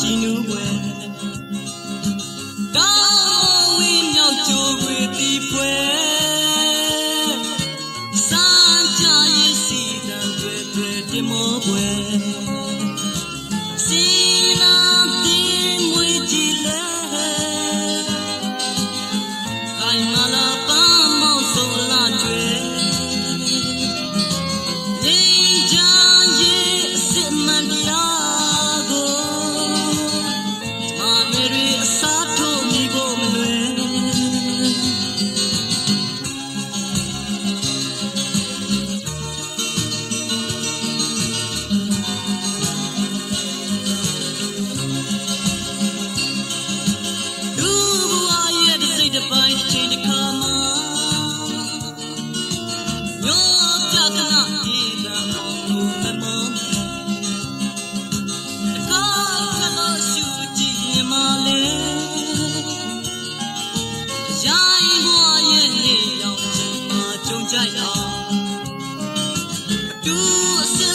ကြည်နူးပွဲကောင်းဝင်းမြောက်ကြိုးွေတီပွဲစာချရေးစီတံတွေတွေဒီမောပွဲစီနာတင်မွေကြည်လဲခိုင်မလာပါ you.